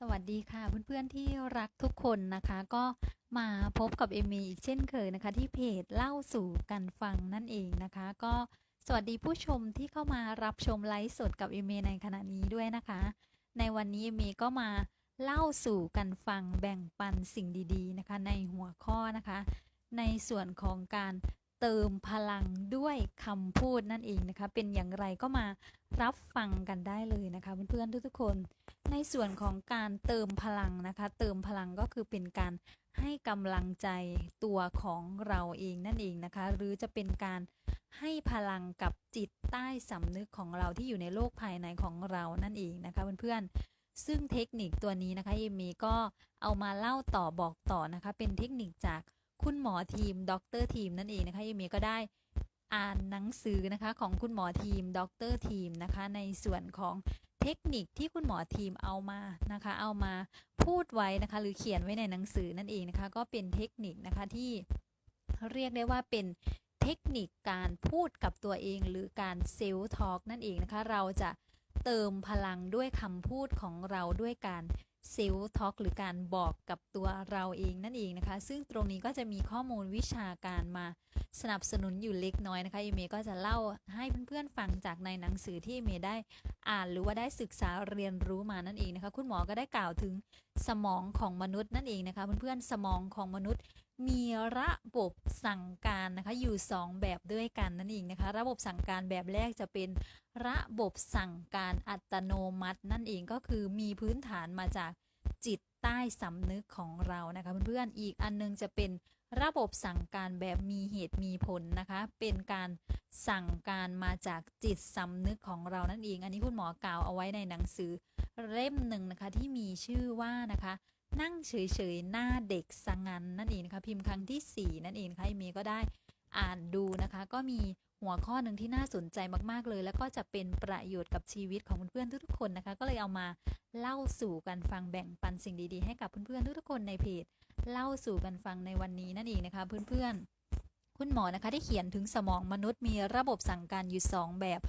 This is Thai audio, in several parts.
สวัสดีค่ะเพื่อนๆที่รักทุกคนนะคะก็มาพบกับเอมี่อีกเช่นเคยนะคะ ที่เพจเล่าสู่กันฟังนั่นเองนะคะ ก็สวัสดีผู้ชมที่เข้ามารับชมไลฟ์สดกับเอมี่ในขณะนี้ด้วยนะคะ ในวันนี้เอมมี่ก็มาเล่าสู่กันฟังแบ่งปันสิ่งดี ๆนะคะ ในหัวข้อนะคะ ในส่วนของการ เติมพลังด้วยคำพูดนั่นเองนะคะ เป็นอย่างไรก็มารับฟังกันได้เลยนะคะเพื่อนๆทุกๆคน ในส่วนของการเติมพลังนะคะ เติมพลังก็คือเป็นการให้กำลังใจตัวของเราเองนั่นเองนะคะ หรือจะเป็นการให้พลังกับจิตใต้สำนึกของเราที่อยู่ในโลกภายในของเรานั่นเองนะคะเพื่อนๆซึ่งเทคนิคตัวนี้นะคะเอมีก็เอามาเล่าต่อบอกต่อนะคะ เป็นเทคนิคจาก คุณหมอทีมด็อกเตอร์ทีมนั่นเองนะคะเอมีก็ได้อ่านหนังสือนะคะของคุณหมอทีมด็อกเตอร์ทีมนะคะในส่วนของเทคนิคที่คุณหมอทีมเอามานะคะ เอามาพูดไว้นะคะ หรือเขียนไว้ในหนังสือนั่นเองนะคะ ก็เป็นเทคนิคนะคะที่เรียกได้ว่าเป็นเทคนิคการพูดกับตัวเองหรือการเซลล์ทอล์กนั่นเองนะคะ เราจะเติมพลังด้วยคำพูดของเราด้วยการ เซลล์ทอกหรือการบอกกับตัวเราเองนั่นเองนะคะ ซึ่งตรงนี้ก็จะมีข้อมูลวิชาการมาสนับสนุนอยู่เล็กน้อยนะคะเอเมย์ก็จะเล่าให้เพื่อนๆฟังจากในหนังสือที่เอเมย์ได้อ่านหรือว่าได้ศึกษาเรียนรู้มานั่นเองนะคะ คุณหมอก็ได้กล่าวถึงสมองของมนุษย์นั่นเองนะคะ เพื่อนๆสมองของมนุษย์ มีระบบสั่งการนะคะอยู่ 2 แบบด้วยกันนั่นเองนะคะ ระบบสั่งการแบบแรกจะเป็นระบบสั่งการอัตโนมัติ นั่นเองก็คือมีพื้นฐานมาจากจิตใต้สำนึกของเรานะคะเพื่อนๆอีกอันนึงจะเป็นระบบสั่งการแบบมีเหตุมีผลนะคะ เป็นการสั่งการมาจากจิตสำนึกของเรานั่นเอง อันนี้คุณหมอกล่าวเอาไว้ในหนังสือเล่มหนึ่งนะคะที่มีชื่อว่านะคะ นั่งเฉยๆ หน้าเด็กสังันนั่นเองนะคะพิมพ์ครั้งที่ 4 นั่นเองนะคะเมก็ได้อ่านดูนะคะ ก็มีหัวข้อหนึ่งที่น่าสนใจมากๆเลย แล้วก็จะเป็นประโยชน์กับชีวิตของเพื่อนๆทุกๆคนนะคะ ก็เลยเอามาเล่าสู่กันฟังแบ่งปันสิ่งดีๆ ให้กับเพื่อนๆทุกๆคนในเพจเล่าสู่กันฟังในวันนี้นั่นเองนะคะ เพื่อนๆคุณหมอนะคะได้เขียนถึงสมองมนุษย์มีระบบสั่งการอยู่ 2 แบบ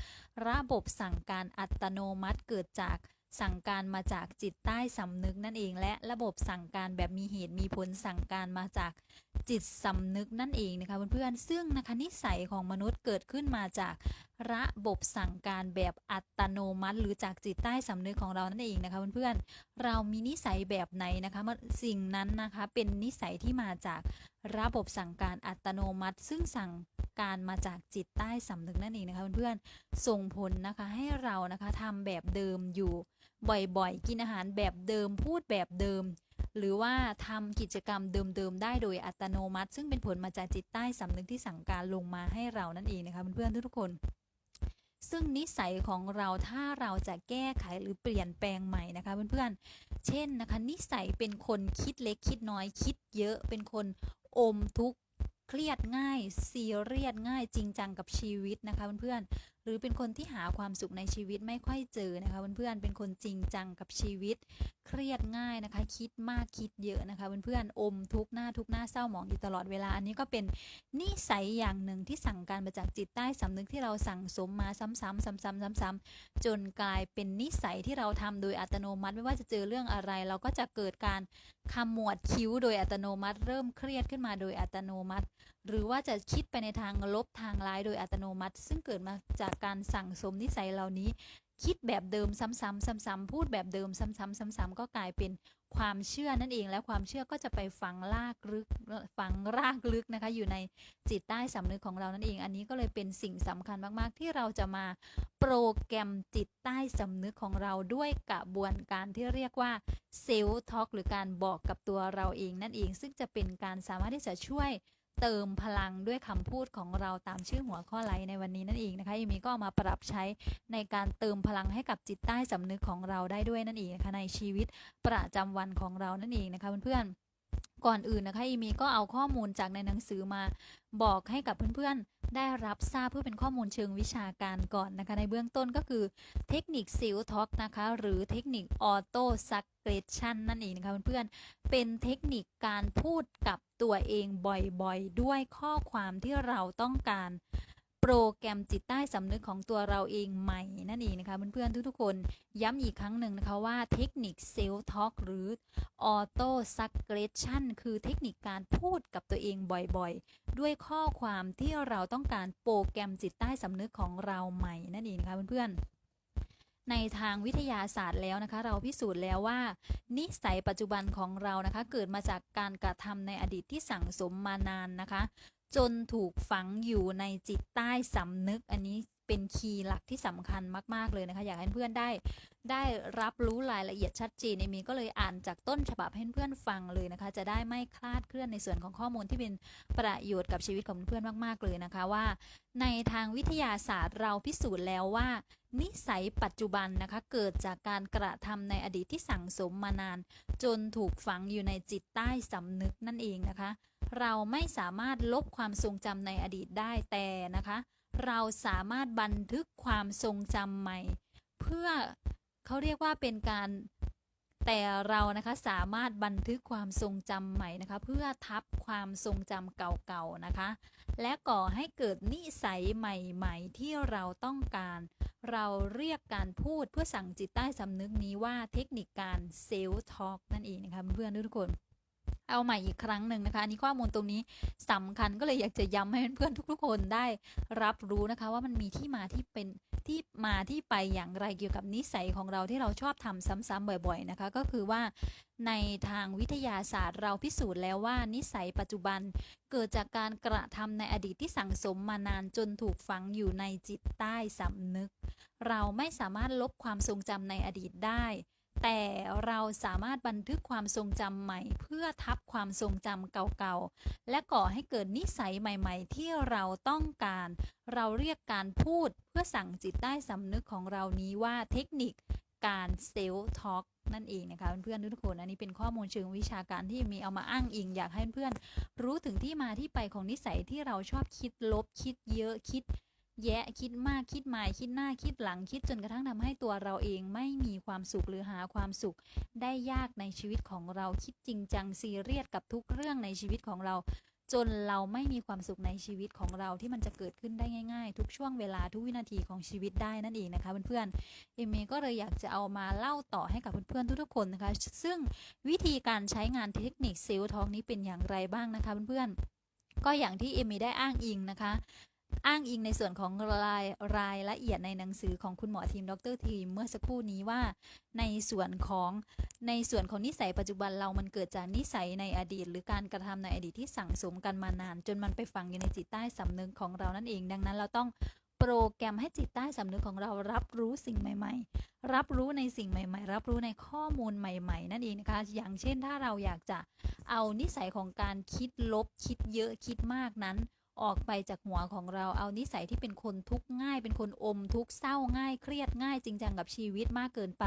ระบบสั่งการอัตโนมัติเกิดจาก สั่งการมาจากจิตใต้สำนึกนั่นเอง และระบบสั่งการแบบมีเหตุมีผลสั่งการมาจากจิตสำนึกนั่นเองนะคะเพื่อนๆซึ่งนะคะนิสัยของมนุษย์เกิดขึ้นมาจาก ระบบสั่งการแบบอัตโนมัติ หรือจากจิตใต้สำนึกของเรานั่นเองนะคะเพื่อนๆเรามีนิสัยแบบไหนนะคะสิ่งนั้นนะคะเป็นนิสัยที่มาจากระบบสั่งการอัตโนมัติ ซึ่งสั่งการมาจากจิตใต้สำนึกนั่นเองนะคะเพื่อนๆส่งผลนะคะให้เรานะคะทำแบบเดิมอยู่บ่อยๆ กินอาหารแบบเดิมพูดแบบเดิม หรือว่าทำกิจกรรมเดิมๆได้โดยอัตโนมัติ ซึ่งเป็นผลมาจากจิตใต้สำนึกที่สั่งการลงมาให้เรานั่นเองนะคะเพื่อนๆทุกๆคน ซึ่งนิสัยของเราถ้าเราจะแก้ไขหรือเปลี่ยนแปลงใหม่นะคะเพื่อนๆ เช่นนะคะ นิสัยเป็นคนคิดเล็กคิดน้อยคิดเยอะเป็นคนอมทุกข์เครียดง่ายซีเรียสง่ายจริงจังกับชีวิตนะคะเพื่อนๆ หรือเป็นคนที่หาความสุขในชีวิตไม่ค่อยเจอนะคะเพื่อนๆเป็นคนจริงจังกับชีวิต เครียดง่ายนะคะ คิดมากคิดเยอะนะคะเพื่อนๆอมทุกหน้าทุกหน้าเศร้าหมองอยู่ตลอดเวลาอันนี้ก็เป็นนิสัยอย่างหนึ่งที่สั่งการมาจากจิตใต้สำนึกที่เราสั่งสมมาซ้ำๆซ้ำๆซ้ำๆจนกลายเป็นนิสัยที่เราทำโดยอัตโนมัติไม่ว่าจะเจอเรื่องอะไร เราก็จะเกิดการขมวดคิ้วโดยอัตโนมัติ เริ่มเครียดขึ้นมาโดยอัตโนมัติ หรือว่าจะคิดไปในทางลบทางร้ายโดยอัตโนมัติ ซึ่งเกิดมาจากการสั่งสมนิสัยเหล่านี้ คิดแบบเดิมซ้ำๆซ้ำๆพูดแบบเดิมซ้ำๆซ้ำๆก็กลายเป็นความเชื่อนั่นเอง และความเชื่อก็จะไปฝังลากลึกฝังรากลึกนะคะ อยู่ในจิตใต้สำนึกของเรานั่นเอง อันนี้ก็เลยเป็นสิ่งสำคัญมาก ๆ ที่เราจะมาโปรแกรมจิตใต้สำนึกของเราด้วยกระบวนการที่เรียกว่าเซลล์ท็อกหรือการบอกกับตัวเราเองนั่นเอง ซึ่งจะเป็นการสามารถที่จะช่วย เติมพลังด้วยคำพูดของเราตามชื่อหัวข้อไลน์ในวันนี้นั่นเองนะคะยมีก็มาปรับใช้ในการเติมพลังให้กับจิตใต้สำนึกของเราได้ด้วยนั่นเองนะคะในชีวิตประจำวันของเรานั่นเองนะคะเพื่อนๆ ก่อนอื่นนะคะอีมีก็เอาข้อมูลจากในหนังสือมาบอกให้กับเพื่อนๆ ได้รับทราบเพื่อเป็นข้อมูลเชิงวิชาการก่อนนะคะ ในเบื้องต้นก็คือเทคนิคซิลท็อกนะคะ หรือเทคนิคออโต้ซักเกรชันนั่นเองนะคะเพื่อนๆ เป็นเทคนิคการพูดกับตัวเองบ่อยๆ ด้วยข้อความที่เราต้องการ โปรแกรมจิตใต้สำนึกของตัวเราเองใหม่นั่นเองนะคะเพื่อนๆทุกๆคนย้ำอีกครั้งหนึ่งนะคะว่าเทคนิคเซลท a l k หรือออโต้ซักเกรชันคือเทคนิคการพูดกับตัวเองบ่อยๆ ด้วยข้อความที่เราต้องการโปรแกรมจิตใต้สำนึกของเราใหม่นั่นเองนะคะเพื่อนๆในทางวิทยาศาสตร์แล้วนะคะ เราพิสูจน์แล้วว่า นิสัยปัจจุบันของเรานะคะ เกิดมาจากการกระทำในอดีตที่สั่งสมมานานนะคะ จนถูกฝังอยู่ในจิตใต้สำนึกอันนี้เป็นคีย์หลักที่สำคัญมาก ๆ เลยนะคะ อยากให้เพื่อนได้ได้รับรู้รายละเอียดชัดเจนในมีก็เลยอ่านจากต้นฉบับให้เพื่อนฟังเลยนะคะ จะได้ไม่คลาดเคลื่อนในส่วนของข้อมูลที่เป็นประโยชน์กับชีวิตของเพื่อนมาก ๆ เลยนะคะว่า ในทางวิทยาศาสตร์เราพิสูจน์แล้วว่า นิสัยปัจจุบันนะคะเกิดจากการกระทำในอดีตที่สั่งสมมานาน จนถูกฝังอยู่ในจิตใต้สำนึกนั่นเองนะคะ เราไม่สามารถลบความทรงจำในอดีตได้แต่นะคะ เราสามารถบันทึกความทรงจำใหม่ เพื่อเขาเรียกว่าเป็นการ แต่เรานะคะสามารถบันทึกความทรงจำใหม่นะคะ เพื่อทับความทรงจำเก่าๆนะคะ และก่อให้เกิดนิสัยใหม่ๆ ที่เราต้องการ เราเรียกการพูดเพื่อสั่งจิตใต้สำนึกนี้ว่าเทคนิคการเซล f ทอล์กนั่นเองนะคะเพื่อนๆทุกคน เอาใหม่อีกครั้งหนึ่งนะคะ อันนี้ข้อมูลตรงนี้สำคัญก็เลยอยากจะย้ำให้เพื่อนๆทุก ๆ คนได้รับรู้นะคะว่ามันมีที่มาที่เป็นที่มาที่ไปอย่างไรเกี่ยวกับนิสัยของเราที่เราชอบทำซ้ำๆบ่อย ๆนะคะ ก็คือว่าในทางวิทยาศาสตร์เราพิสูจน์แล้วว่านิสัยปัจจุบันเกิดจากการกระทำในอดีตที่สั่งสมมานานจนถูกฝังอยู่ในจิตใต้สำนึก เราไม่สามารถลบความทรงจำในอดีตได้ แต่เราสามารถบันทึกความทรงจำใหม่ เพื่อทับความทรงจำเก่าๆ และก่อให้เกิดนิสัยใหม่ๆ ที่เราต้องการ เราเรียกการพูดเพื่อสั่งจิตใต้สำนึกของเรานี้ว่าเทคนิคการเซล f ทอ a l k นั่นเองนะคะเพื่อนๆทุกคนอันนี้เป็นข้อมูลเชิงวิชาการที่มีเอามาอ้างอิง อยากให้เพื่อนรู้ถึงที่มาที่ไปของนิสัยที่เราชอบคิดลบคิดเยอะคิด แยะคิดมากคิดหมายคิดหน้าคิดหลังคิดจนกระทั่งทำให้ตัวเราเองไม่มีความสุขหรือหาความสุข ได้ยากในชีวิตของเราคิดจริงจังซีเรียสกับทุกเรื่องในชีวิตของเรา จนเราไม่มีความสุขในชีวิตของเราที่มันจะเกิดขึ้นได้ง่ายๆ ทุกช่วงเวลาทุกวินาทีของชีวิตได้นั่นเองนะคะเพื่อนๆเอเมก็เลยอยากจะเอามาเล่าต่อให้กับเพื่อนๆทุกๆคนนะคะ ซึ่งวิธีการใช้งานเทคนิคเซลล์ทองนี้เป็นอย่างไรบ้างนะคะเพื่อนๆก็อย่างที่เอเมได้อ้างอิงนะคะ อ้างอิงในส่วนของรายรายละเอียดในหนังสือของคุณหมอทีมดรทีม เมื่อสักครู่นี้ว่าในส่วนของในส่วนของนิสัยปัจจุบันเรามันเกิดจากนิสัยในอดีต หรือการกระทำในอดีตที่สั่งสมกันมานาน จนมันไปฝังอยู่ในจิตใต้สำนึกของเรานั่นเอง ดังนั้นเราต้องโปรแกรมให้จิตใต้สำนึกของเรารับรู้สิ่งใหม่ ๆ รับรู้ในสิ่งใหม่ ๆ รับรู้ในข้อมูลใหม่ ๆ นั่นเองนะคะ อย่างเช่นถ้าเราอยากจะเอานิสัยของการคิดลบคิดเยอะคิดมากนั้น ออกไปจากหัวของเราเอานิสัยที่เป็นคนทุกข์ง่าย เป็นคนอมทุกข์เศร้าง่าย เครียดง่าย จริงจังกับชีวิตมากเกินไป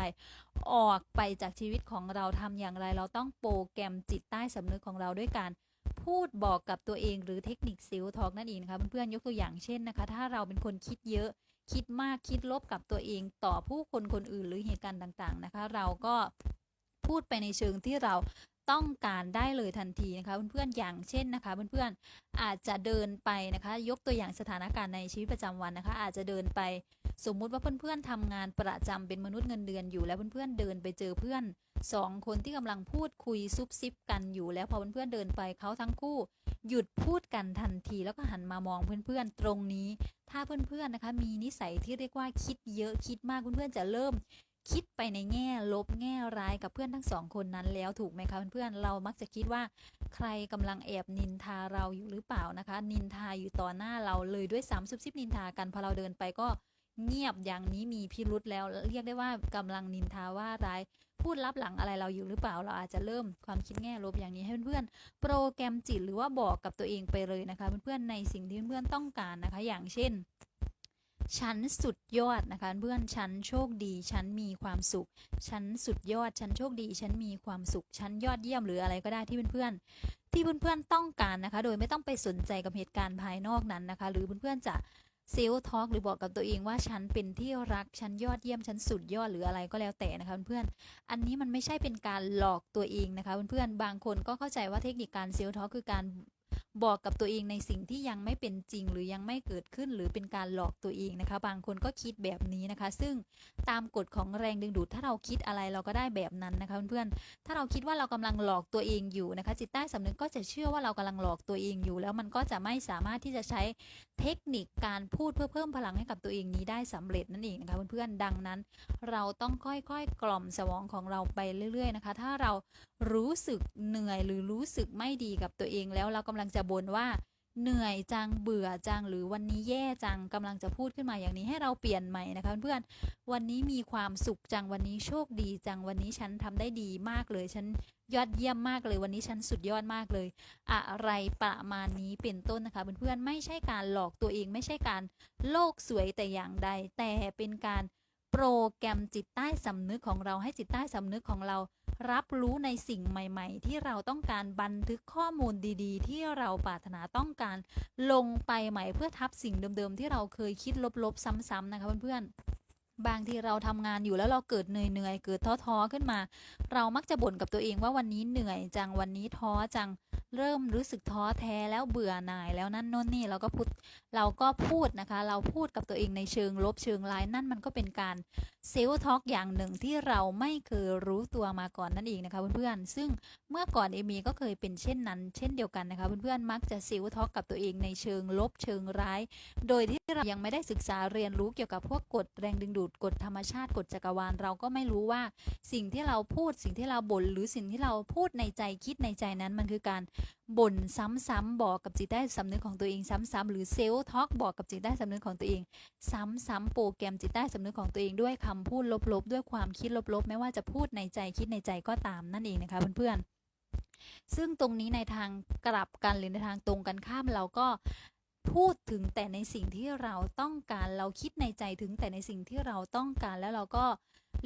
ออกไปจากชีวิตของเราทำอย่างไร เราต้องโปรแกรมจิตใต้สำนึกของเราด้วยการพูดบอกกับตัวเองหรือเทคนิคซิลทอกนั่นเองนะคะเพื่อนๆยกตัวอย่างเช่นนะคะ ถ้าเราเป็นคนคิดเยอะ คิดมากคิดลบกับตัวเอง ต่อผู้คนคนอื่นหรือเหตุการณ์ต่างๆนะคะ เราก็พูดไปในเชิงที่เรา ต้องการได้เลยทันทีนะคะเพื่อนๆอย่างเช่นนะคะเพื่อนๆอาจจะเดินไปนะคะ ยกตัวอย่างสถานการณ์ในชีวิตประจำวันนะคะ อาจจะเดินไปสมมุติว่าเพื่อนๆทำงานประจำเป็นมนุษย์เงินเดือนอยู่แล้วเพื่อนๆเดินไปเจอเพื่อนสองคนที่กำลังพูดคุยซุบซิบกันอยู่ แล้วพอเพื่อนๆเดินไปเขาทั้งคู่ หยุดพูดกันทันที แล้วก็หันมามองเพื่อนๆตรงนี้ ถ้าเพื่อนๆนะคะ มีนิสัยที่เรียกว่าคิดเยอะคิดมากเพื่อนๆจะเริ่ม คิดไปในแง่ลบแง่ร้ายกับเพื่อนทั้งสองคนนั้นแล้วถูกไหมคะเพื่อนๆเรามักจะคิดว่าใครกำลังแอบนินทาเราอยู่หรือเปล่านะคะ นินทาอยู่ต่อหน้าเราเลยด้วยซ้ำซุบซิบนินทากันพอเราเดินไปก็เงียบอย่างนี้มีพิรุษแล้วเรียกได้ว่ากำลังนินทาว่าร้ายพูดลับหลังอะไรเราอยู่หรือเปล่าเราอาจจะเริ่มความคิดแง่ลบอย่างนี้ให้เพื่อนๆโปรแกรมจิตหรือว่าบอกกับตัวเองไปเลยนะคะเพื่อนๆในสิ่งที่เพื่อนๆต้องการนะคะ อย่างเช่น ฉันสุดยอดนะคะ เพื่อนฉันโชคดีฉันมีความสุข ฉันสุดยอดฉันโชคดี ฉันมีความสุข ฉันยอดเยี่ยมหรืออะไรก็ได้ที่เพื่อนๆที่เพื่อนๆต้องการนะคะ โดยไม่ต้องไปสนใจกับเหตุการณ์ภายนอกนั้นนะคะ หรือเพื่อนๆจะเซลทอล์กหรือบอกกับตัวเองว่าฉันเป็นที่รัก ฉันยอดเยี่ยม ฉันสุดยอดหรืออะไรก็แล้วแต่นะคะเพื่อนๆอันนี้มันไม่ใช่เป็นการหลอกตัวเองนะคะเพื่อนๆบางคนก็เข้าใจว่าเทคนิคการเซลทอล์กคือการ บอกกับตัวเองในสิ่งที่ยังไม่เป็นจริง หรือยังไม่เกิดขึ้นหรือเป็นการหลอกตัวเองนะคะ บางคนก็คิดแบบนี้นะคะ ซึ่งตามกฎของแรงดึงดูดถ้าเราคิดอะไรเราก็ได้แบบนั้นนะคะเพื่อนๆถ้าเราคิดว่าเรากำลังหลอกตัวเองอยู่นะคะ จิตใต้สำนึกก็จะเชื่อว่าเรากำลังหลอกตัวเองอยู่ แล้วมันก็จะไม่สามารถที่จะใช้เทคนิคการพูดเพื่อเพิ่มพลังให้กับตัวเองนี้ได้สำเร็จนั่นเองนะคะเพื่อนๆดังนั้น เราต้องค่อยๆ กล่อมสมองของเราไปเรื่อย ๆ นะคะ ถ้าเรา รู้สึกเหนื่อยหรือรู้สึกไม่ดีกับตัวเองแล้วเรากำลังจะบ่นว่า เหนื่อยจังเบื่อจังหรือวันนี้แย่จังกำลังจะพูดขึ้นมาอย่างนี้ให้เราเปลี่ยนใหม่นะคะเพื่อนวันนี้มีความสุขจังวันนี้โชคดีจังวันนี้ฉันทำได้ดีมากเลยฉันยอดเยี่ยมมากเลยวันนี้ฉันสุดยอดมากเลย อะไรประมาณนี้เป็นต้นนะคะเพื่อนๆไม่ใช่การหลอกตัวเองไม่ใช่การโลกสวยแต่อย่างใด แต่เป็นการโปรแกรมจิตใต้สำนึกของเราให้จิตใต้สำนึกของเรา รับรู้ในสิ่งใหม่ ๆ ที่เราต้องการบันทึกข้อมูลดีๆ ที่เราปรารถนาต้องการลงไปใหม่เพื่อทับสิ่งเดิมๆ ที่เราเคยคิดลบๆ ซ้ำๆนะคะเพื่อนๆ บางทีเราทำงานอยู่แล้วเราเกิดเหนื่อยๆ เกิดท้อๆ ขึ้นมา เรามักจะบ่นกับตัวเองว่าวันนี้เหนื่อยจัง วันนี้ท้อจัง เริ่มรู้สึกท้อแท้แล้วเบื่อหน่ายแล้วนั่นโน่นนี่เราก็พูด เราก็พูดนะคะ เราพูดกับตัวเองในเชิงลบเชิงร้ายนั่นมันก็เป็นการเซลท็อกอย่างหนึ่งที่เราไม่เคยรู้ตัวมาก่อนนั่นเองนะคะเพื่อนๆ ซึ่งเมื่อก่อนเอมีก็เคยเป็นเช่นนั้น เช่นเดียวกันนะคะเพื่อนๆ มักจะเซลท็อกกับตัวเองในเชิงลบเชิงร้าย โดยที่เรายังไม่ได้ศึกษาเรียนรู้เกี่ยวกับพวกกฎแรงดึงดูดกฎธรรมชาติกฎจักรวาล เราก็ไม่รู้ว่าสิ่งที่เราพูดสิ่งที่เราบ่นหรือสิ่งที่เราพูดในใจคิดในใจนั้นมันคือการบ่นซ้ำๆบอกกับจิตใต้สำนึกของตัวเองซ้ำๆหรือเซลล์ท็อกบอกกับจิตใต้สำนึกของตัวเอง ซ้ำๆโปรแกรมจิตใต้สำนึกของตัวเองด้วยคำพูดลบ ๆ ด้วยความคิดลบ ๆ ไม่ว่าจะพูดในใจคิดในใจก็ตามนั่นเองนะคะเพื่อนๆซึ่งตรงนี้ในทางกลับกันหรือในทางตรงกันข้ามเราก็ พูดถึงแต่ในสิ่งที่เราต้องการเราคิดในใจถึงแต่ในสิ่งที่เราต้องการ แล้วเราก็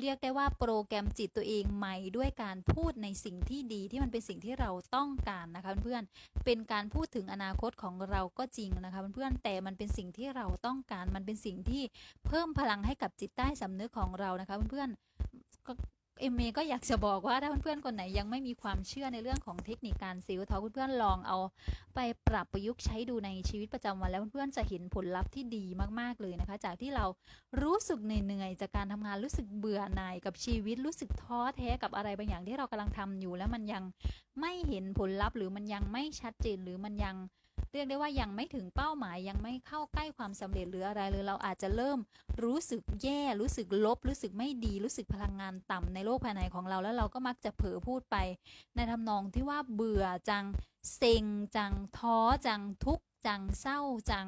เรียกได้ว่าโปรแกรมจิตตัวเองใหม่ด้วยการพูดในสิ่งที่ดีที่มันเป็นสิ่งที่เราต้องการนะคะเพื่อนๆเป็นการพูดถึงอนาคตของเราก็จริงนะคะเพื่อนๆแต่มันเป็นสิ่งที่เราต้องการ มันเป็นสิ่งที่เพิ่มพลังให้กับจิตใต้สำนึกของเรานะคะเพื่อนๆ เอมเมก็อยากจะบอกว่าถ้าเพื่อนๆคนไหนยังไม่มีความเชื่อในเรื่องของเทคนิคการซิลทอเพื่อนๆลองเอาไปปรับประยุกต์ใช้ดูในชีวิตประจำวันแล้วเพื่อนๆจะเห็นผลลัพธ์ที่ดีมากๆเลยนะคะ จากที่เรารู้สึกเหนื่อยๆจากการทำงานรู้สึกเบื่อหน่ายกับชีวิตรู้สึกท้อแท้กับอะไรบางอย่างที่เรากำลังทำอยู่ แล้วมันยังไม่เห็นผลลัพธ์หรือมันยังไม่ชัดเจนหรือมันยัง เรียกได้ว่ายังไม่ถึงเป้าหมายยังไม่เข้าใกล้ความสำเร็จหรืออะไรเลยเราอาจจะเริ่มรู้สึกแย่รู้สึกลบ รู้สึกไม่ดีรู้สึกพลังงานต่ำในโลกภายในของเราแล้วเราก็มักจะเผลอพูดไป ในทำนองที่ว่าเบื่อจังเซ็งจังท้อจังทุกจังเศร้าจัง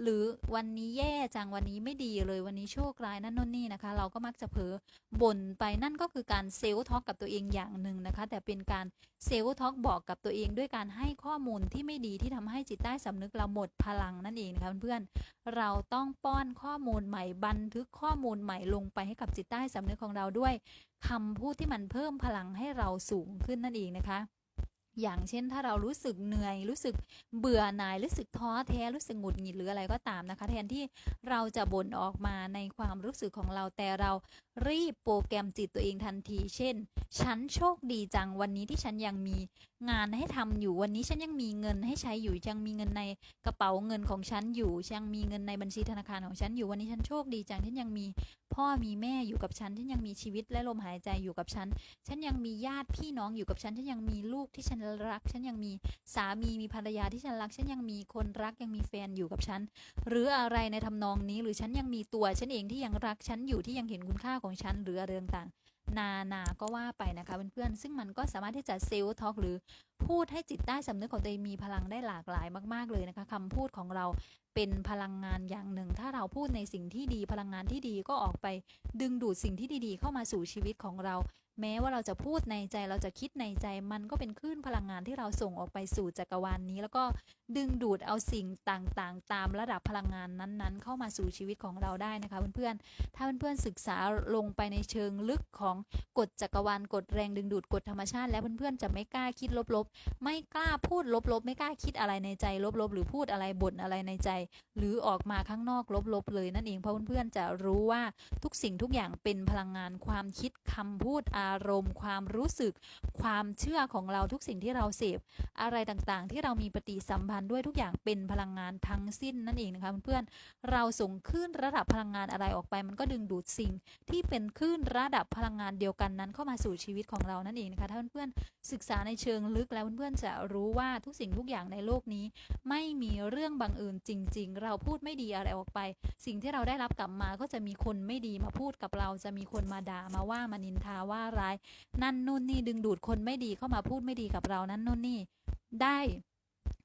หรือวันนี้แย่จังวันนี้ไม่ดีเลยวันนี้โชคร้ายนั่นน่นนี่นะคะ เราก็มักจะเผลอบ่นไปนั่นก็คือการเซลล์ท็อกกับตัวเองอย่างหนึ่งนะคะ แต่เป็นการเซลล์ท็อกบอกกับตัวเองด้วยการให้ข้อมูลที่ไม่ดีที่ทำให้จิตใต้สำนึกเราหมดพลังนั่นเองนะคะเพื่อนๆเราต้องป้อนข้อมูลใหม่บันทึกข้อมูลใหม่ลงไปให้กับจิตใต้สำนึกของเราด้วยคำพูดที่มันเพิ่มพลังให้เราสูงขึ้นนั่นเองนะคะ อย่างเช่นถ้าเรารู้สึกเหนื่อย รู้สึกเบื่อหน่ายรู้สึกท้อแท้รู้สึกหงุดหงิดหรืออะไรก็ตามนะคะ แทนที่เราจะบ่นออกมาในความรู้สึกของเราแต่เรารีบโปรแกรมจิตตัวเองทันที เช่น ฉันโชคดีจังวันนี้ที่ฉันยังมีงานให้ทำอยู่วันนี้ฉันยังมีเงินให้ใช้อยู่ยังมีเงินในกระเป๋าเงินของฉันอยู่ยังมีเงินในบัญชีธนาคารของฉันอยู่วันนี้ฉันโชคดีจังที่ยังมีพ่อมีแม่อยู่กับฉันฉันยังมีชีวิตและลมหายใจอยู่กับฉัน ฉันยังมีญาติพี่น้องอยู่กับฉันฉันยังมีลูกที่ฉันรัก ฉันยังมีสามีมีภรรยาที่ฉันรัก ฉันยังมีคนรักยังมีแฟนอยู่กับฉัน หรืออะไรในทำนองนี้ หรือฉันยังมีตัวฉันเองที่ยังรักฉันอยู่ที่ยังเห็นคุณค่าของฉันหรืออะไรต่างๆ นานาก็ว่าไปนะคะเพื่อนๆซึ่งมันก็สามารถที่จะเซลล์ท็อกหรือพูดให้จิตใต้สำนึกของตัวเองมีพลังได้หลากหลายมาก ๆเลยนะคะคำพูดของเราเป็นพลังงานอย่างหนึ่ง ถ้าเราพูดในสิ่งที่ดีพลังงานที่ดีก็ออกไปดึงดูดสิ่งที่ดีๆ เข้ามาสู่ชีวิตของเรา แม้ว่าเราจะพูดในใจเราจะคิดในใจมันก็เป็นคลื่นพลังงานที่เราส่งออกไปสู่จักรวาลนนี้ แล้วก็ดึงดูดเอาสิ่งต่างๆ ตามระดับพลังงานนั้นๆ เข้ามาสู่ชีวิตของเราได้นะคะเพื่อนๆถ้าเพื่อนๆศึกษาลงไปในเชิงลึกของกฎจักรวาลกฎแรงดึงดูดกฎธรรมชาติ แล้วเพื่อนๆจะไม่กล้าคิดลบๆ ไม่กล้าพูดลบๆ ไม่กล้าคิดอะไรในใจลบๆ หรือพูดอะไรบ่นอะไรในใจ หรือออกมาข้างนอกลบๆ เลยนั่นเองเพราะเพื่อนๆจะรู้ว่าทุกสิ่งทุกอย่างเป็นพลังงานความคิดคำพูดอาารมณ์ ความรู้สึก ความเชื่อของเราทุกสิ่งที่เราเสพอะไรต่างๆ ที่เรามีปฏิสัมพันธ์ด้วยทุกอย่างเป็นพลังงานทั้งสิ้นนั่นเองนะคะเพื่อนๆเราส่งคลื่นระดับพลังงานอะไรออกไป มันก็ดึงดูดสิ่งที่เป็นคลื่นระดับพลังงานเดียวกันนั้นเข้ามาสู่ชีวิตของเรานั่นเองนะคะถ้าเพื่อนๆศึกษาในเชิงลึกแล้วเพื่อนๆจะรู้ว่าทุกสิ่งทุกอย่างในโลกนี้ ไม่มีเรื่องบังเอิญจริง ๆ เราพูดไม่ดีอะไรออกไป สิ่งที่เราได้รับกลับมาก็จะมีคนไม่ดีมาพูดกับเราจะมีคนมาด่ามาว่ามานินทาว่าร้าย นั่นนู่นนี่ดึงดูดคนไม่ดีเข้ามาพูดไม่ดีกับเรานั่นนู่นนี่ได้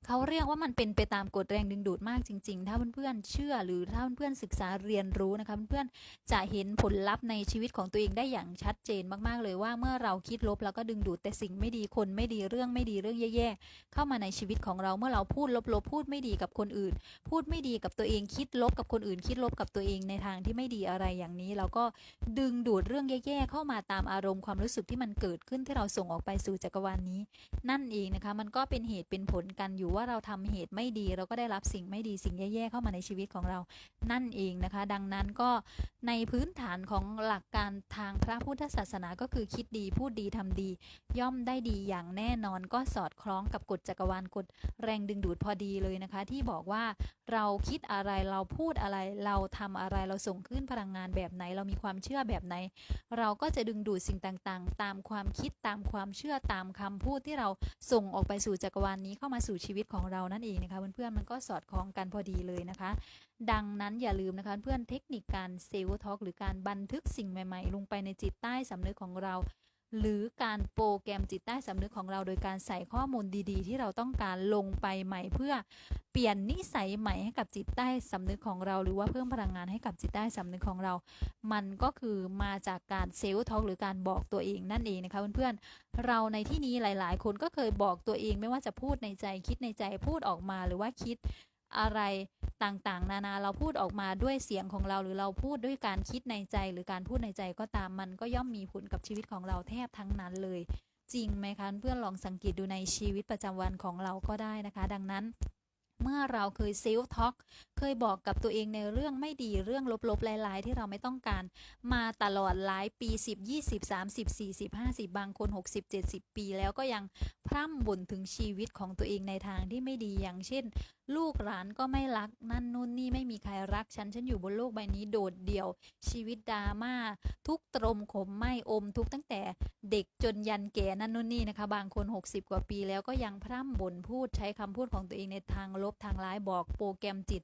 เขาเรียกว่ามันเป็นไปตามกฎแรงดึงดูดมากจริง ๆ ถ้าเพื่อนๆเชื่อหรือถ้าเพื่อนๆศึกษาเรียนรู้นะคะเพื่อนๆจะเห็นผลลัพธ์ในชีวิตของตัวเองได้อย่างชัดเจนมากๆเลยว่าเมื่อเราคิดลบเราก็ดึงดูดแต่สิ่งไม่ดีคนไม่ดีเรื่องไม่ดีเรื่องแย่ๆเข้ามาในชีวิตของเราเมื่อเราพูดลบๆพูดไม่ดีกับคนอื่น พูดไม่ดีกับตัวเองคิดลบกับคนอื่น คิดลบกับตัวเองในทางที่ไม่ดีอะไรอย่างนี้ เราก็ดึงดูดเรื่องแย่ๆเข้ามาตามอารมณ์ความรู้สึกที่มันเกิดขึ้นที่เราส่งออกไปสู่จักรวาลนี้ นั่นเองนะคะมันก็เป็นเหตุเป็นผลกันอยู่ว่าเราทำเหตุไม่ดี เราก็ได้รับสิ่งไม่ดีสิ่งแย่ๆเข้ามาในชีวิตของเรานั่นเองนะคะ ดังนั้นก็ในพื้นฐานของหลักการทางพระพุทธศาสนาก็คือคิดดีพูดดีทำดี ย่อมได้ดีอย่างแน่นอนก็สอดคล้องกับกฎจักรวาลกฎแรงดึงดูดพอดีเลยนะคะ ที่บอกว่าเราคิดอะไรเราพูดอะไรเราทำอะไรเราส่งขึ้นพลังงานแบบไหน เรามีความเชื่อแบบไหน เราก็จะดึงดูดสิ่งต่างๆ ตามความคิดตามความเชื่อตามคำพูดที่เราส่งออกไปสู่จักรวาลนี้เข้ามาสู่ชีวิตของเรานั่นเองนะคะเพื่อนๆมันก็สอดคล้องกันพอดีเลยนะคะ ดังนั้นอย่าลืมนะคะเพื่อนเทคนิคการเซลล์ท็อกหรือการบันทึกสิ่งใหม่ ๆ ลงไปในจิตใต้สำนึกของเรา หรือการโปรแกรมจิตใต้สำนึกของเราโดยการใส่ข้อมูลดีๆ ที่เราต้องการลงไปใหม่เพื่อเปลี่ยนนิสัยใหม่ให้กับจิตใต้สำนึกของเรา หรือว่าเพิ่มพลังงานให้กับจิตใต้สำนึกของเรา มันก็คือมาจากการเซลล์ท็อกหรือการบอกตัวเองนั่นเองนะคะเพื่อนๆเราในที่นี้หลาย ๆ คนก็เคยบอกตัวเองไม่ว่าจะพูดในใจคิดในใจพูดออกมาหรือว่าคิด อะไรต่างๆ นานาเราพูดออกมาด้วยเสียงของเราหรือเราพูดด้วยการคิดในใจหรือการพูดในใจก็ตามมันก็ย่อมมีผลกับชีวิตของเราแทบทั้งนั้นเลย จริงไหมคะเพื่อนลองสังเกตดูในชีวิตประจำวันของเราก็ได้นะคะ ดังนั้น เมื่อเราเคยเซลฟ์ท็อก เคยบอกกับตัวเองในเรื่องไม่ดีเรื่องลบๆหลายๆ ที่เราไม่ต้องการ มาตลอดหลายปี 10 20 30 40 50 บางคน 60 70 ปี แล้วก็ยังพร่ำบ่นถึงชีวิตของตัวเองในทางที่ไม่ดีอย่างเช่น ลูกหลานก็ไม่รักนั่นนู่นนี่ไม่มีใครรักฉันฉันอยู่บนโลกใบนี้โดดเดี่ยว ชีวิตดราม่าทุกตรมขมไม่อมทุกตั้งแต่เด็กจนยันแก่นั่นนู่นนี่นะคะ บางคน 60 กว่าปีแล้วก็ยังพร่ำบ่นพูดใช้คำพูดของตัวเองในทางลบทางร้ายบอกโปรแกรมจิต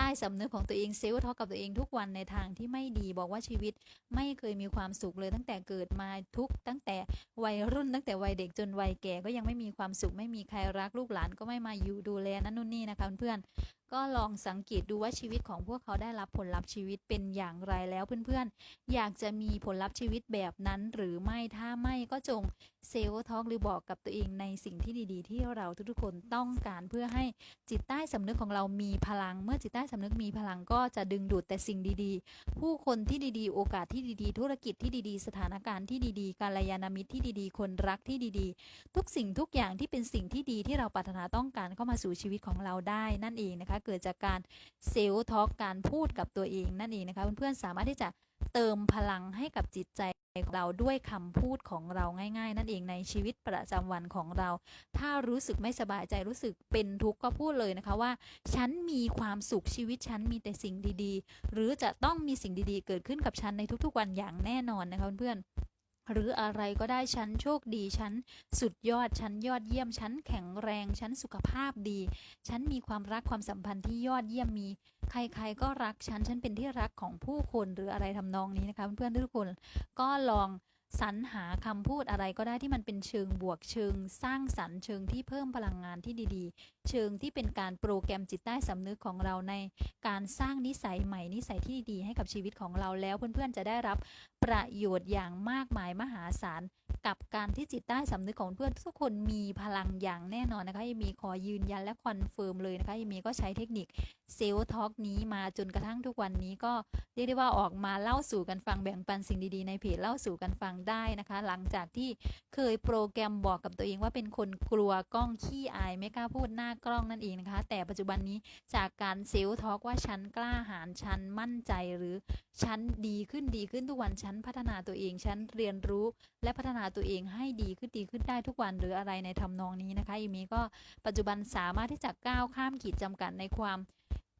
ต้สำนึกของตัวเองเซลล์ทอกับตัวเองทุกวันในทางที่ไม่ดีบอกว่าชีวิตไม่เคยมีความสุขเลยตั้งแต่เกิดมาทุกตั้งแต่วัยรุ่นตั้งแต่วัยเด็กจนวัยแก่ก็ยังไม่มีความสุขไม่มีใครรักลูกหลานก็ไม่มาอยู่ดูแลนั่นนู่นนี่นะคะเพื่อนก็ลองสังเกตดูว่าชีวิตของพวกเขาได้รับผลลัพธ์ชีวิตเป็นอย่างไรแล้วเพื่อนๆ อยากจะมีผลลัพธ์ชีวิตแบบนั้นหรือไม่ถ้าไม่ก็จงเซลล์ทอกหรือบอกกับตัวเองในสิ่งที่ดีๆ ที่เราทุกๆคนต้องการเพื่อให้จิตใต้สำนึกของเรามีพลังเมื่อจิตใต้สำนึกมีพลังก็จะดึงดูดแต่สิ่งดีๆ ผู้คนที่ดีๆ โอกาสที่ดีๆ ธุรกิจที่ดีๆ สถานการณ์ที่ดีๆ การยานามิตรที่ดีๆ คนรักที่ดีๆ ทุกสิ่งทุกอย่างที่เป็นสิ่งที่ดีที่เราปรารถนาต้องการเข้ามาสู่ชีวิตของเราได้นั่นเองนะคะ เกิดจากการเซลล์ทอกการพูดกับตัวเองนั่นเองนะคะ เพื่อนๆสามารถที่จะเติมพลังให้กับจิตใจ ของเราด้วยคำพูดของเราง่าย ๆ นั่นเองในชีวิตประจำวันของเรา ถ้ารู้สึกไม่สบายใจรู้สึกเป็นทุกข์ก็พูดเลยนะคะว่า ฉันมีความสุขชีวิตฉันมีแต่สิ่งดีๆ หรือจะต้องมีสิ่งดีๆ เกิดขึ้นกับฉันในทุกๆวันอย่างแน่นอนนะคะเพื่อนๆ หรืออะไรก็ได้ฉันโชคดีฉันสุดยอดฉันยอดเยี่ยมฉันแข็งแรงฉันสุขภาพดี ฉันมีความรักความสัมพันธ์ที่ยอดเยี่ยมมี ใครๆก็รักฉันฉันเป็นที่รักของผู้คนหรืออะไรทำนองนี้นะคะเพื่อนๆทุกคนก็ลองสรรหาคำพูดอะไรก็ได้ที่มันเป็นเชิงบวกเชิง สร้างสรรค์เชิงที่เพิ่มพลังงานที่ดีๆ เชิงที่เป็นการโปรแกรมจิตใต้สำนึกของเราในการสร้างนิสัยใหม่นิสัยที่ดีให้กับชีวิตของเราแล้วเพื่อนๆจะได้รับ ประโยชน์อย่างมากมายมหาศาลกับการที่จิตใต้สำนึกของเพื่อนทุกคนมีพลังอย่างแน่นอนนะคะเอมีขอยืนยันและคอนเฟิร์มเลยนะคะเอมีก็ใช้เทคนิคเซลล์ท็อกนี้มาจนกระทั่งทุกวันนี้ก็เรียกได้ว่าออกมาเล่าสู่กันฟังแบ่งปันสิ่งดีๆ ในเพจเล่าสู่กันฟังได้นะคะ หลังจากที่เคยโปรแกรมบอกกับตัวเองว่าเป็นคนกลัวกล้องขี้อายไม่กล้าพูดหน้ากล้องนั่นเองนะคะ แต่ปัจจุบันนี้จากการเซลล์ท็อกว่าฉันกล้าหาญฉันมั่นใจหรือฉันดีขึ้นดีขึ้นทุกวันฉันพัฒนาตัวเอง ฉันเรียนรู้ และพัฒนาตัวเองให้ดีขึ้นดีขึ้นได้ทุกวันหรืออะไรในทำนองนี้นะคะอีมีก็ปัจจุบันสามารถที่จะก้าวข้ามขีดจำกัดในความ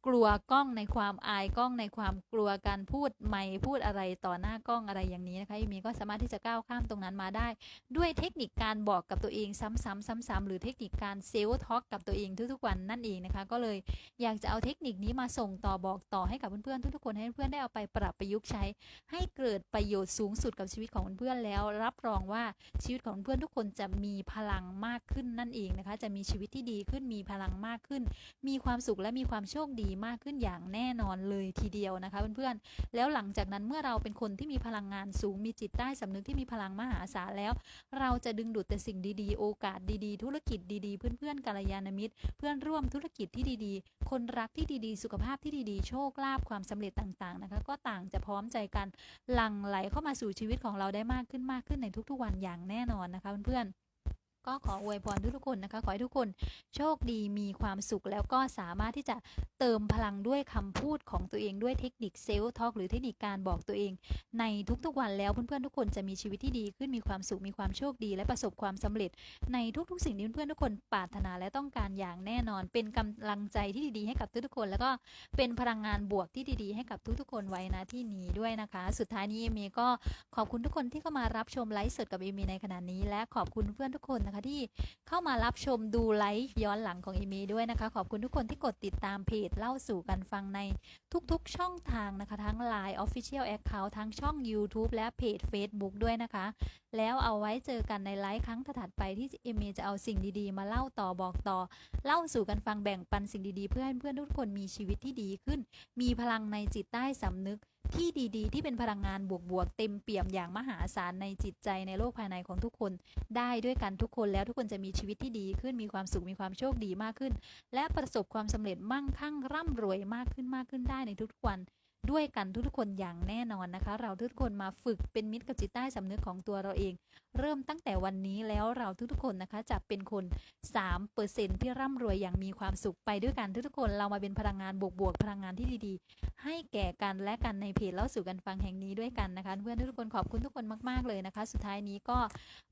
กลัวกล้องในความอายกล้องในความกลัวการพูดไม่พูดอะไรต่อหน้ากล้องอะไรอย่างนี้นะคะอีมีก็สามารถที่จะก้าวข้ามตรงนั้นมาได้ ด้วยเทคนิคการบอกกับตัวเองซ้ำๆซ้ำๆหรือเทคนิคการเซลล์ท็อกกับตัวเองทุกๆวันนั่นเองนะคะ ก็เลยอยากจะเอาเทคนิคนี้มาส่งต่อบอกต่อให้กับเพื่อนๆทุกๆคนให้เพื่อนได้เอาไปปรับประยุกต์ใช้ ให้เกิดประโยชน์สูงสุดกับชีวิตของเพื่อนๆแล้ว รับรองว่าชีวิตของเพื่อนทุกคนจะมีพลังมากขึ้นนั่นเองนะคะ จะมีชีวิตที่ดีขึ้นมีพลังมากขึ้น มีความสุขและมีความโชคดีมากขึ้นอย่างแน่นอนเลยทีเดียวนะคะเพื่อนๆ แล้วหลังจากนั้นเมื่อเราเป็นคนที่มีพลังงานสูงมีจิตใต้สำนึกที่มีพลังมหาศาลแล้ว เราจะดึงดูดแต่สิ่งดีๆ โอกาสดีๆ ธุรกิจดีๆ เพื่อนๆกัลยาณมิตร เพื่อนร่วมธุรกิจที่ดีๆ คนรักที่ดีๆ สุขภาพที่ดีๆ โชคลาภความสำเร็จต่างๆนะคะก็ต่างจะพร้อมใจกันหลั่งไหลเข้ามาสู่ชีวิตของเราได้มากขึ้นมากขึ้นในทุกๆวันอย่างแน่นอนนะคะเพื่อนๆ ก็ขออวยพรทุกๆคนนะคะ ขอให้ทุกคนโชคดีมีความสุขแล้วก็สามารถที่จะเติมพลังด้วยคำพูดของตัวเองด้วยเทคนิคเซลล์ทอกหรือเทคนิคการบอกตัวเอง ในทุกๆวันแล้วเพื่อนๆทุกคนจะมีชีวิตที่ดีขึ้นมีความสุขมีความโชคดี และประสบความสำเร็จ ในทุกๆ สิ่งที่เพื่อนๆทุกคนปรารถนาและต้องการอย่างแน่นอน เป็นกำลังใจที่ดีๆให้กับทุกๆคน แล้วก็เป็นพลังงานบวกที่ดีๆ ให้กับทุกๆคนไว้นะที่นี้ด้วยนะคะ สุดท้ายนี้เอมีก็ขอบคุณทุกคนที่เข้ามารับชมไลฟ์สดกับเอมีในขณะนี้ และขอบคุณเพื่อนทุกคนนะคะที่เข้ามารับชมดูไลฟ์ย้อนหลังของเอมีด้วยนะคะ ขอบคุณทุกคนที่กดติดตามเพจเล่าสู่กันฟังในทุกๆ ช่องทางนะคะ ทั้ง Line Official Account ทั้งช่อง YouTube และเพจ Facebook ด้วยนะคะ แล้วเอาไว้เจอกันในไลฟ์ครั้งถัดไปที่เอมีจะเอาสิ่งดีๆ มาเล่าต่อบอกต่อ เล่าสู่กันฟังแบ่งปันสิ่งดีๆ เพื่อให้เพื่อนทุกคนมีชีวิตที่ดีขึ้น มีพลังในจิตใต้สำนึก ที่ดีๆ ที่เป็นพลังงานบวกๆเต็มเปี่ยมอย่างมหาศาลในจิตใจในโลกภายในของทุกคน ได้ด้วยกันทุกคนแล้วทุกคนจะมีชีวิตที่ดีขึ้นมีความสุขมีความโชคดีมากขึ้น และประสบความสำเร็จมั่งคั่งร่ำรวยมากขึ้นมากขึ้นได้ในทุกๆวัน ด้วยกันทุกๆคนอย่างแน่นอนนะคะ เราทุกคนมาฝึกเป็นมิตรกับจิตใต้สำนึกของตัวเราเอง เริ่มตั้งแต่วันนี้แล้วเราทุกๆคนนะคะจะเป็นคน 3%ที่ร่ำรวยอย่างมีความสุขไปด้วยกันทุกๆคน เรามาเป็นพลังงานบวกๆพลังงานที่ดีๆ ให้แก่กันและกันในเพจเล่าสู่กันฟังแห่งนี้ด้วยกันนะคะ เพื่อนทุกคนขอบคุณทุกคนมากๆเลยนะคะ สุดท้ายนี้ก็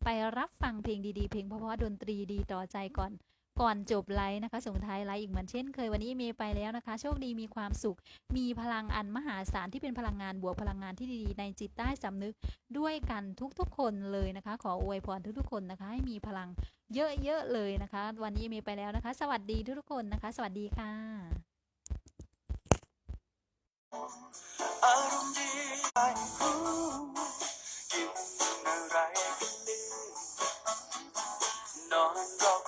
ไปรับฟังเพลงดีๆ เพลงเพราะๆดนตรีดีต่อใจก่อน ก่อนจบไลฟ์นะคะส่งท้ายไลฟ์อีกเหมือนเช่นเคยวันนี้เมย์ไปแล้วนะคะ โชคดีมีความสุข มีพลังอันมหาศาลที่เป็นพลังงานบวกพลังงานที่ดีๆในจิตใต้สำนึกด้วยกันทุกๆคนเลยนะคะ ขออวยพรทุกๆคนนะคะ ให้มีพลังเยอะๆเลยนะคะ วันนี้เมย์ไปแล้วนะคะ สวัสดีทุกๆคนนะคะ สวัสดีค่ะอารมณ์ดีไปหูกินอะไรก็ลืมนอนก็ก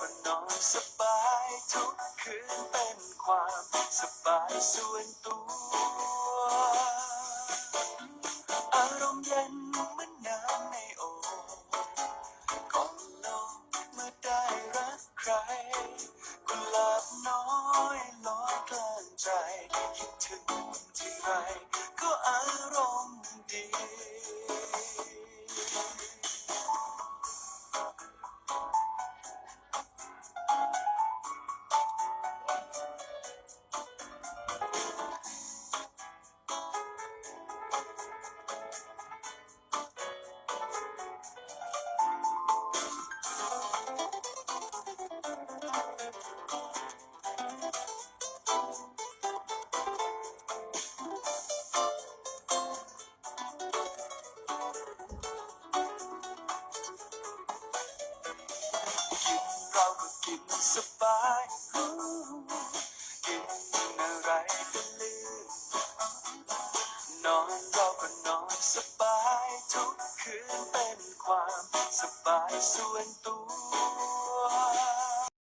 ็นอ สบายทุกคืนเป็นความสบายส่วนตัว